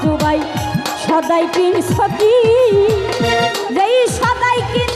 সবাই সদাই কিন কি? যেই সদাই কিন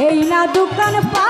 এই না দোকান পা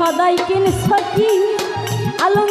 সদাই কিন সখী আলম